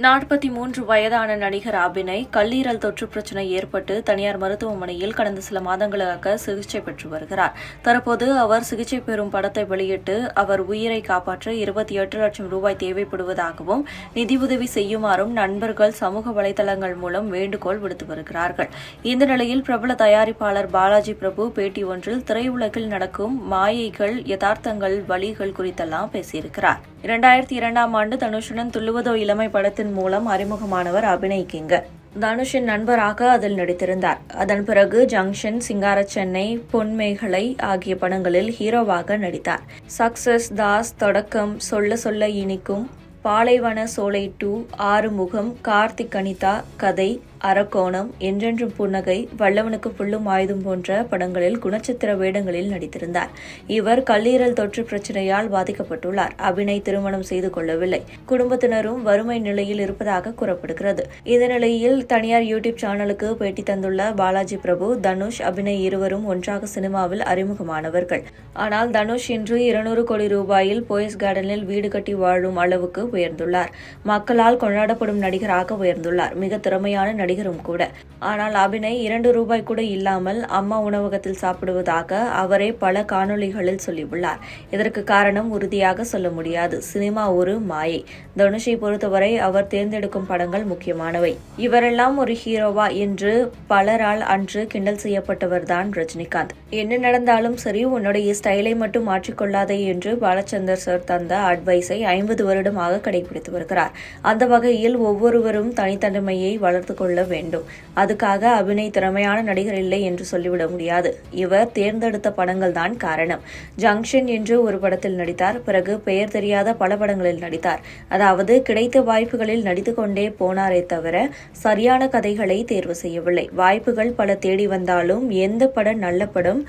நாற்பத்தி மூன்று வயதான நடிகர் அபினய் கல்லீரல் தொற்று பிரச்சினை ஏற்பட்டு தனியார் மருத்துவமனையில் கடந்த சில மாதங்களாக சிகிச்சை பெற்று வருகிறார். தற்போது அவர் சிகிச்சை பெறும் படத்தை வெளியிட்டு அவர் உயிரை காப்பாற்ற இருபத்தி எட்டு லட்சம் ரூபாய் தேவைப்படுவதாகவும் நிதியுதவி செய்யுமாறும் நண்பர்கள் சமூக வலைதளங்கள் மூலம் வேண்டுகோள் விடுத்து வருகிறார்கள். இந்த நிலையில் பிரபல தயாரிப்பாளர் பாலாஜி பிரபு பேட்டி ஒன்றில் திரையுலகில் நடக்கும் மாயைகள் யதார்த்தங்கள் வழிகள் குறித்தெல்லாம் பேசியிருக்கிறார். இரண்டாயிரத்தி இரண்டாம் ஆண்டு தனுஷுடன் துள்ளுவதோ இளமை படத்தின் மூலம் அறிமுகமானவர் அபிநய் தனுஷின் நண்பராக அதில் நடித்திருந்தார். அதன் பிறகு ஜங்ஷன் சிங்கார சென்னை பொன்மேகலை ஆகிய படங்களில் ஹீரோவாக நடித்தார். சக்சஸ் தாஸ் தொடக்கம் சொல்ல சொல்ல இனிக்கும் பாலைவன சோலை டூ ஆறுமுகம் கார்த்திக் அனிதா கதை அரக்கோணம் என்றென்றும் புன்னகை வல்லவனுக்கு புல்லும் ஆயுதம் போன்ற படங்களில் குணச்சித்திர வேடங்களில் நடித்திருந்தார். இவர் கல்லீரல் தொற்று பிரச்சனையால் பாதிக்கப்பட்டுள்ளார். அபிநய் திருமணம் செய்து கொள்ளவில்லை. குடும்பத்தினரும் வறுமை நிலையில் இருப்பதாக கூறப்படுகிறது. இந்த நிலையில் தனியார் யூடியூப் சேனலுக்கு பேட்டி தந்துள்ள பாலாஜி பிரபு தனுஷ் அபிநய் இருவரும் ஒன்றாக சினிமாவில் அறிமுகமானவர்கள். ஆனால் தனுஷ் இன்று இருநூறு கோடி ரூபாயில் போயஸ் கார்டனில் வீடு கட்டி வாழும் அளவுக்கு உயர்ந்துள்ளார். மக்களால் கொண்டாடப்படும் நடிகராக உயர்ந்துள்ளார். மிக திறமையான நடிகரும் கூட. ஆனால் அபிநய் இரண்டு ரூபாய் கூட இல்லாமல் அம்மா உணவகத்தில் சாப்பிடுவதாக அவரே பல காணொளிகளில் சொல்லியுள்ளார். இதற்கு காரணம் உறுதியாக சொல்ல முடியாது. சினிமா ஒரு மாயை. தனுஷை பொறுத்தவரை அவர் தேர்ந்தெடுக்கும் படங்கள் முக்கியமானவை. இவரெல்லாம் ஒரு ஹீரோவா என்று பலரால் அன்று கிண்டல் செய்யப்பட்டவர்தான் ரஜினிகாந்த். என்ன நடந்தாலும் சரி உன்னுடைய ஸ்டைலை மட்டும் மாற்றிக்கொள்ளாதே என்று பாலச்சந்தர் சார் தந்த அட்வைஸை ஐம்பது வருடமாக கடைபிடித்து வருகிறார். அந்த வகையில் ஒவ்வொருவரும் தனித்தன்மையை வளர்த்து கொள்ள வேண்டும். அதுக்காக அபிநய் திறமையான நடிகர் இல்லை என்று சொல்லிவிட முடியாது. இவர் தேர்ந்தெடுத்த படங்கள் தான் காரணம். ஜங்ஷன் என்று ஒரு படத்தில் நடித்தார். பிறகு பெயர் தெரியாத பல படங்களில் நடித்தார். அதாவது கிடைத்த வாய்ப்புகளில் நடித்து கொண்டே போனாரே தவிர சரியான கதைகளை தேர்வு செய்யவில்லை. வாய்ப்புகள் பல தேடி வந்தாலும் எந்த படம் நல்ல படம்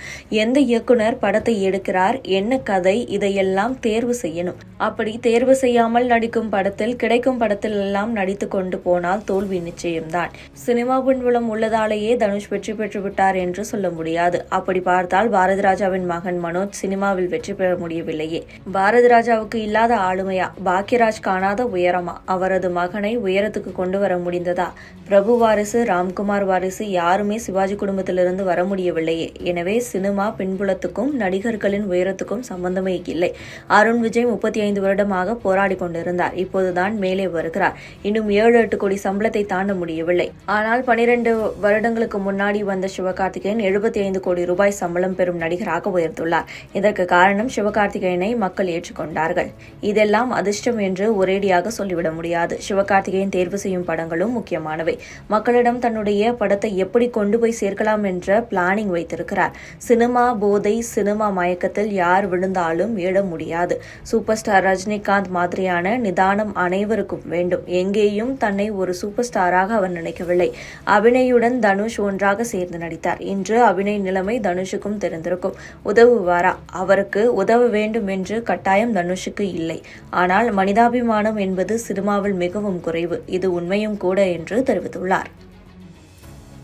எந்த இயக்குனர் படத்தை எடுக்கிறார் என்ன கதை இதையெல்லாம் தேர்வு செய்யணும். அப்படி தேர்வு செய்யாமல் நடி நடிக்கும் படத்தில் கிடைக்கும் படத்தில் எல்லாம் நடித்து கொண்டு போனால் தோல்வி நிச்சயம்தான். சினிமா பின்புலம் உள்ளதாலேயே தனுஷ் வெற்றி பெற்று விட்டார் என்று சொல்ல முடியாது. அப்படி பார்த்தால் பாரதி ராஜாவின் மகன் மனோஜ் சினிமாவில் வெற்றி பெற முடியவில்லையே. பாரதிராஜாவுக்கு இல்லாத ஆளுமையா? பாக்யராஜ் காணாத உயரமா? அவரது மகனை உயரத்துக்கு கொண்டு வர முடிந்ததா? பிரபு வாரிசு ராம்குமார் வாரிசு யாருமே சிவாஜி குடும்பத்திலிருந்து வர முடியவில்லையே. எனவே சினிமா பின்புலத்துக்கும் நடிகர்களின் உயரத்துக்கும் சம்பந்தமே இல்லை. அருண் விஜய் முப்பத்தி ஐந்து வருடமாக போராடி கொண்டிருந்தார். இப்போதுதான் மேலே வருகிறார். இன்னும் ஏழு எட்டு கோடி சம்பளத்தை தாண்ட முடியவில்லை. ஆனால் பனிரெண்டு வருடங்களுக்கு முன்னாடி வந்த சிவகார்த்திகேயன் எழுபத்தி ஐந்து கோடி ரூபாய் சம்பளம் பெறும் நடிகராக உயர்ந்துள்ளார். இதற்கு காரணம் சிவகார்த்திகேயனை மக்கள் ஏற்றுக்கொண்டார்கள். இதெல்லாம் அதிர்ஷ்டம் என்று ஒரேடியாக சொல்லிவிட முடியாது. சிவகார்த்திகேயன் தேர்வு செய்யும் படங்களும் முக்கியமானவை. மக்களிடம் தன்னுடைய படத்தை எப்படி கொண்டு போய் சேர்க்கலாம் என்ற பிளானிங் வைத்திருக்கிறார். சினிமா போதை சினிமா மயக்கத்தில் யார் விழுந்தாலும் எழ முடியாது. சூப்பர் ஸ்டார் ரஜினிகாந்த் மாதிரியான நிதானம் அனைவருக்கும் வேண்டும். எங்கேயும் தன்னை ஒரு சூப்பர் ஸ்டாராக அவர் நினைக்கவில்லை. அபிநயுடன் தனுஷ் ஒன்றாக சேர்ந்து நடித்தார். இன்று அபிநய் நிலைமை தனுஷுக்கும் தெரிந்திருக்கும். உதவுவாரா? அவருக்கு உதவ வேண்டும் என்று கட்டாயம் தனுஷுக்கு இல்லை. ஆனால் மனிதாபிமானம் என்பது சினிமாவில் மிகவும் குறைவு. இது உண்மையும் கூட என்று தெரிவித்துள்ளார்.